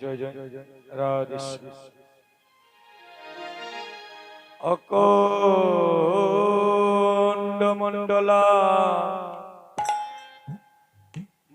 জয় জয় রাধে অকন্ড মন্ডলা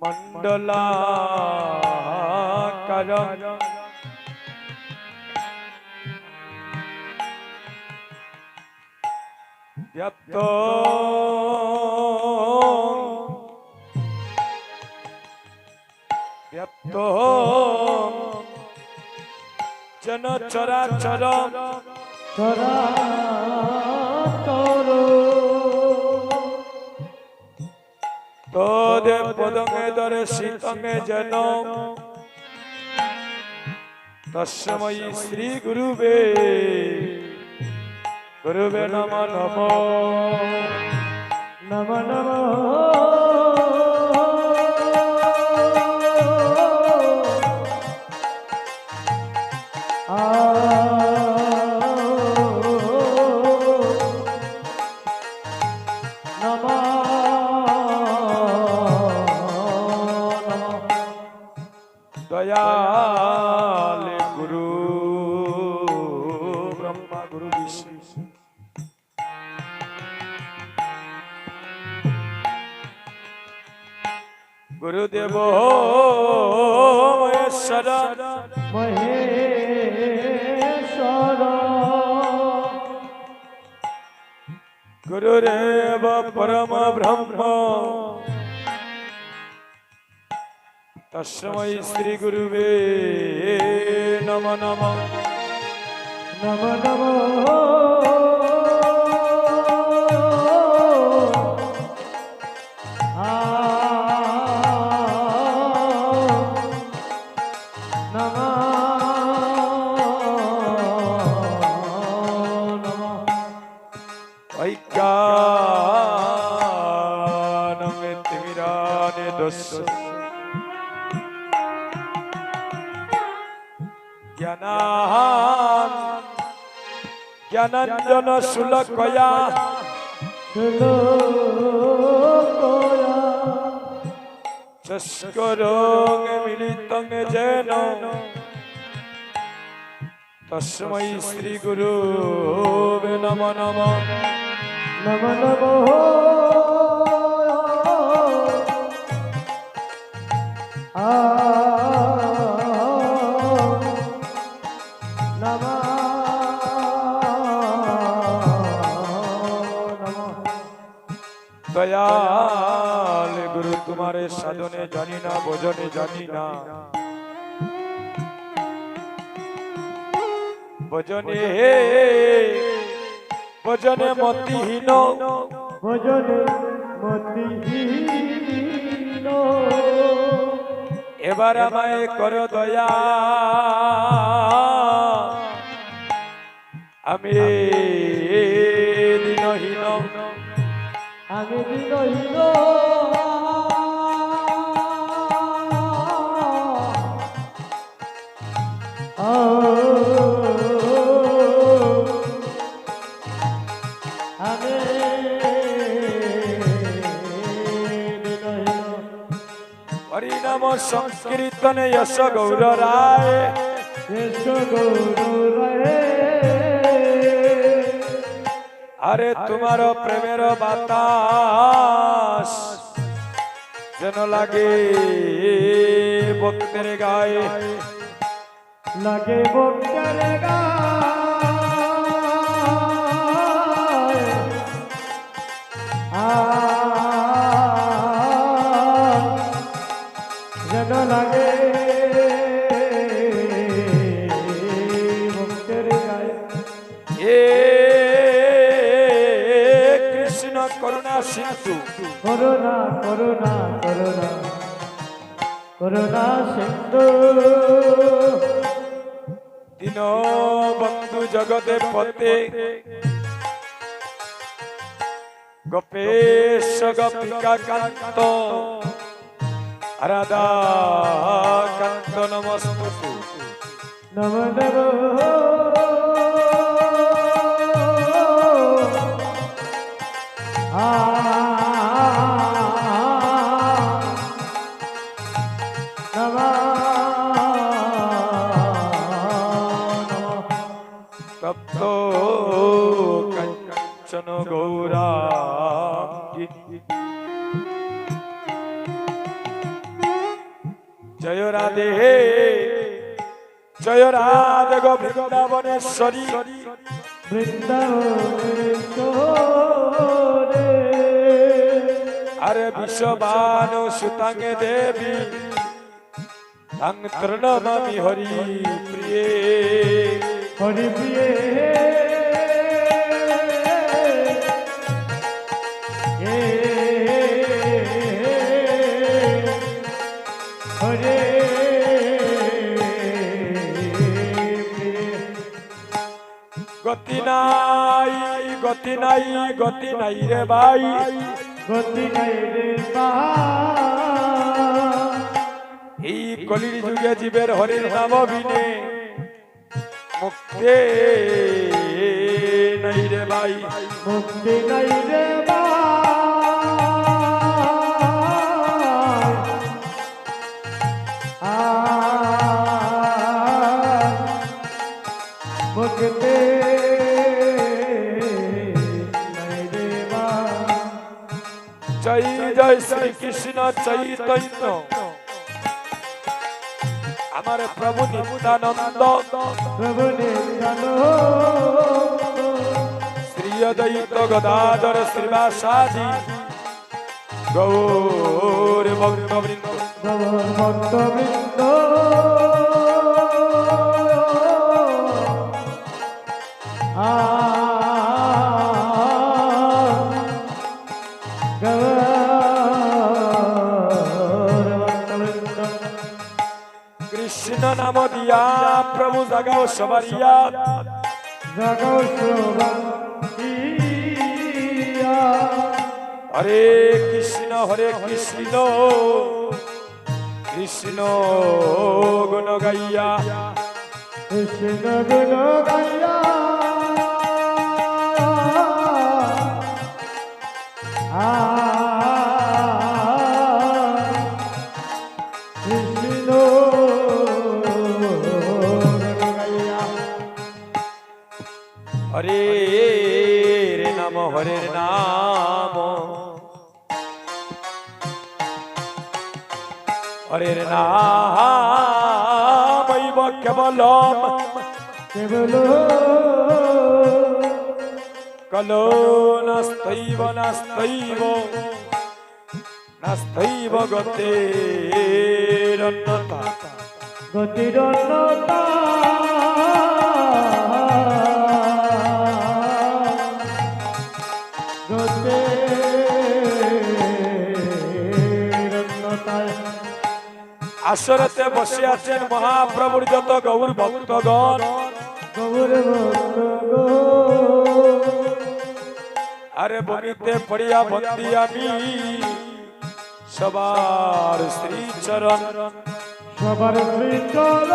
মন্ডলা কারণ ব্যাপ্ত ব্যাপ্ত জন চরাচর। তোদে পদঙে দরে শীতঙে যেন তস্ময়ী শ্রী গুরুবে গুরুবে নম নম। নম নম। মহেশ্বর। মহেশ্বর। গুরুরেব পরম ব্রহ্ম। তস্মৈ শ্রী গুরুবে নম নম। নম নম। জ্ঞানাঞ্জন শুলকয়া চস্করং মিলিতং যেন। তস্मै শ্রী গুরু নম নম। নম নম। তোমারে সাধনে জানি না ভজনে জানি না। ভজনে ভজনে মতিহীন। ভজনে মতিহীন। এবার আমায় কর দয়া। আমি দিনহীন। আমি দিনহীন। সংকীর্তনে যশ গৌর রায়। গৌর আরে তোমার প্রেমের বাতাস যেন লাগে ভক্তের গায়ে। লাগে বক্তার গায়। করুণা করুণা করুণা করুণা সিন্ধু। দিন বন্ধু জগতে পতে গোপেশ গোপিকা কান্ত। রাধা কান্ত নমস্তুতে। নম নম। তপ্তো কঞ্চন গৌরা জয় রাধে জয় রাধ গো বৃন্দাবনেশ্বরী বৃন্দাবনে আরে বিশ্ববানু সুতাঙ্গে দেবী তাং তৃণমামি হরি প্রিয়ে হরি প্রিয়ে গতি নাই গতি নাই গতি নাই রে ভাই গতি নাই রে এই কলির যুগে জীবের হরির নাম বিনে মুক্তে নাই রে ভাই। মুক্তি নাই রে জয় জয় শ্রী কৃষ্ণ চৈতন্য। আমার প্রভু নিত্যানন্দ। প্রভু শ্রী অদ্বৈত গদাধর শ্রীবাসাদি। গৌর ভক্তবৃন্দ। ভক্তবৃন্দ। কৃষ্ণ নাম দিয়া প্রভু জাগাও সবারিয়া জাগাও সবারিয়া হরে কৃষ্ণ হরে কৃষ্ণ কৃষ্ণ গুণ গাইয়া। কৃষ্ণ গুণ গাইয়া। হরে নাম কেবল কেবল কলো নাস্তৈব নাস্তৈব নাস্তৈব গতে গতির আসরতে বসে আছেন মহাপ্রভুর যত গৌর ভক্তগণ। গৌর আরে বনিতে পড়িয়া বন্দি আমি, সবার শ্রী চরণ সবার শ্রীচর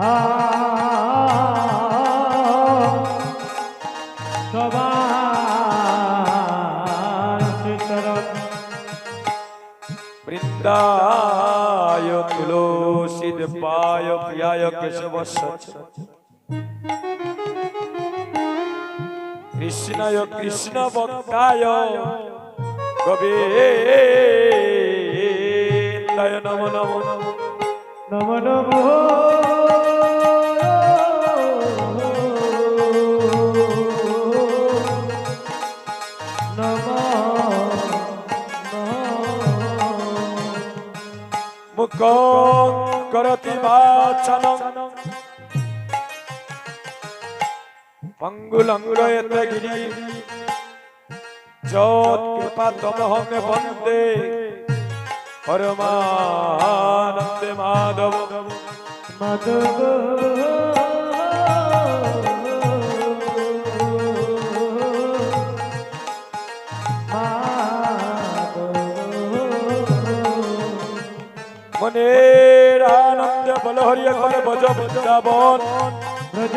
সবার প্রিয়ায় কেশব সচ। কৃষ্ণায় কৃষ্ণ ভক্তায় গোবিন্দায় নম নম। নম নম। মুখ করতি বাচন পঙ্গুলঙ্গয়ত গিরি যত কৃপা তমহং বন্দে পরমানন্দে মাধব মাধব মনের আনন্দ বল হরিয় করে ভজ বৃন্দাবন। ব্রজ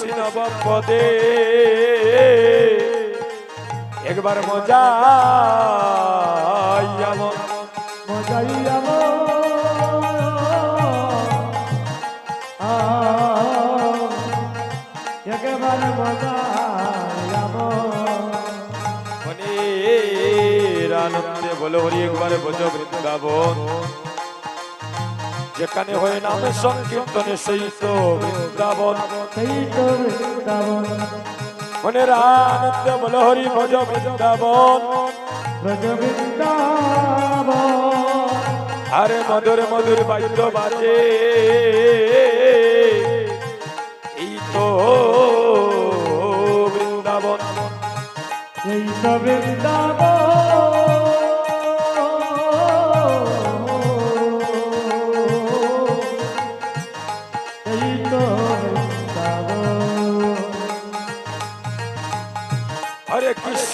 বৃন্দাবন পদে একবার মজা যাইয়াম বলো হরি একবারে বোঝো বৃন্দাবন যেখানে হয়ে নামে সংকীর্তনে সেই তো বৃন্দাবন সেই তো বৃন্দাবন মনের আনন্দে বলো হরি ভজ বৃন্দাবন ব্রজ বৃন্দাবন আরে মধুর মধুর বাদ্য বাজে। এই তো বৃন্দাবন এই তো বৃন্দাবন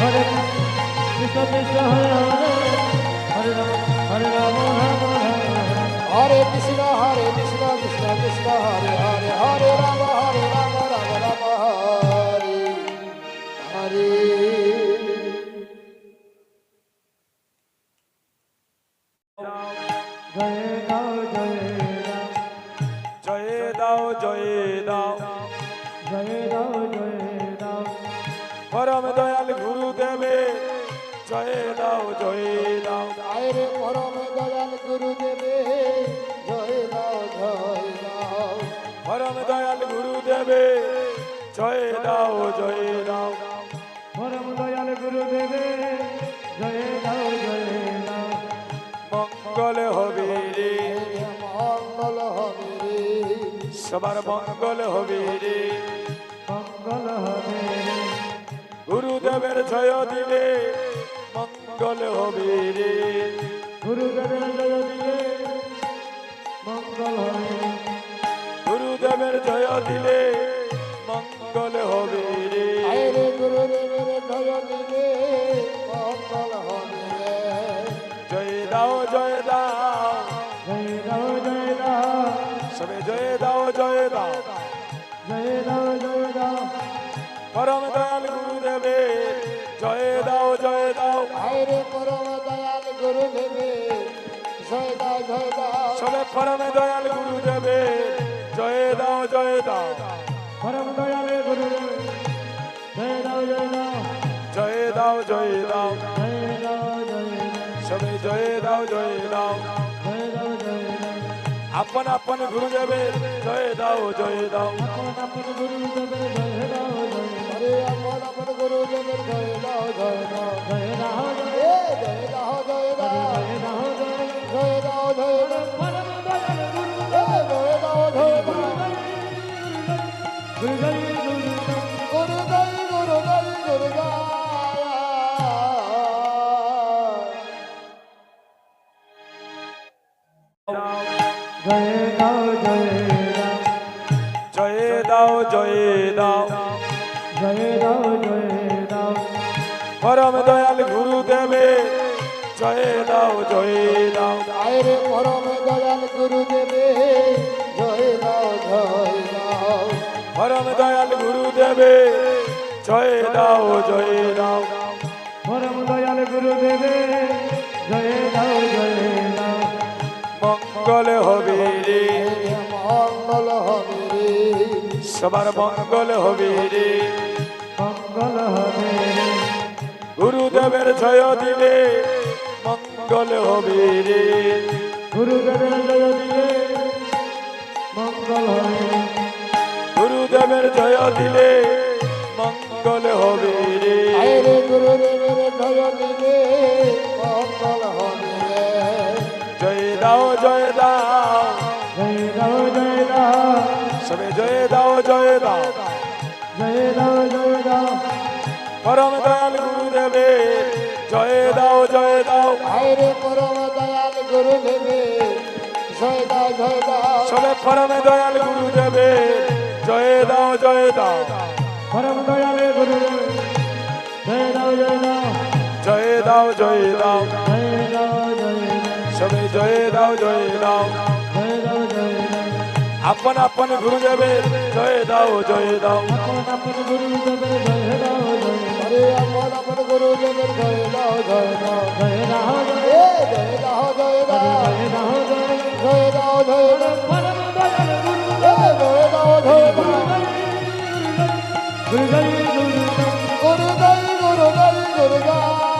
হরে কৃষ্ণ কৃষ্ণ হরে হরে হরে রাম হরে রাম রাম হরে কৃষ্ণ হরে কৃষ্ণ কৃষ্ণ কৃষ্ণ হরে হরে হরে রাম হরে রাম রাম রাম হরে হরে। জয় দাও জয় দাও। জয় দাও জয় দাও। জয় দাও জয় দাও। পরম দয়াল গুরুদেবে জয় দাও জয় দাও আয়রে পরম দয়াল গুরুদেবে জয় দাও জয় দাও পরম দয়াল গুরুদেবে জয় দাও জয় দাও পরম দয়াল গুরুদেবে জয় দাও জয় দাও মঙ্গল হবে রে। মঙ্গল হবে রে। সবার মঙ্গল হবে রে। মঙ্গল হবে গুরুদেবের জয় দিলে মঙ্গল হবে রে। গুরুদেবের জয় দিলে মঙ্গল হবে। গুরুদেবের জয় দিলে মঙ্গল হবে রে। আয়রে গুরুদেবের জয় দিলে মঙ্গল হবে। জয় দাও জয় দাও। জয় দাও জয় দাও। সবে জয় দাও জয় দাও। জয় দাও জয় দাও। পরম দয়াল পরম দয়াল গুরুদেবে জয় দাও জয় দাও পরম দয়াল গুরুদেব জয় দাও জয় দাও জয় দাও জয় দাও জয় দাও জয় দাও সবে জয় দাও জয় দাও আপন আপন গুরুদেবের জয় দাও জয় দাও আপন আপন গুরুদেবের জয় দাও জয় দাও হরে আপন আপন গুরুদেবের জয় দাও জয় দাও জয় দাও জয় দাও জয় দাও পরম দয়াল গুরুদেবে জয় দাও জয় দাও। আয়রে পরম দয়াল গুরুদেবে জয় দাও জয়। পরম দয়াল গুরুদেবে জয় দাও জয় দাও। পরম দয়াল গুরুদেবে জয় দাও জয় দাও। মঙ্গল হবে রে। মঙ্গল হবে রে। সবার মঙ্গল হবে রে। মঙ্গল হবে রে। গুরুদেবের জয় দিলে মঙ্গল হবে রে। গুরুদেবের জয় দিলে মঙ্গল হবে গুরুদেবের জয় দিলে মঙ্গল হবে রে। গুরুদেবের জয় দিলে মঙ্গল হবে রে। জয় দাও জয় দাও। জয় দাও জয় দাও। সবে জয় দাও জয় দাও। জয় দাও জয় দাও। পরম দয়াল গুরুদেবে জয় দাও জয় দাও। আয়রে পরম দয়াল গুরুদেবে জয় দাও জয় দাও। সবে পরমে দয়াল গুরুদেবে জয় দাও জয় দাও পরম দয়ালে গুরু জয় দাও জয় দাও জয় দাও জয় দাও সবে জয় দাও জয় দাও আপন আপন গুরুদেবে জয় দাও জয় দাও আপন আপন গুরু দেবে জয় দাও জয় দাও হরে আমার আমার গুরুদেবে জয় দাও জয় দাও জয় দাও জয় দাও জয় দাও জয় দাও জয় জয় দাও জয় দাও পরম দয়ালে গুরু এ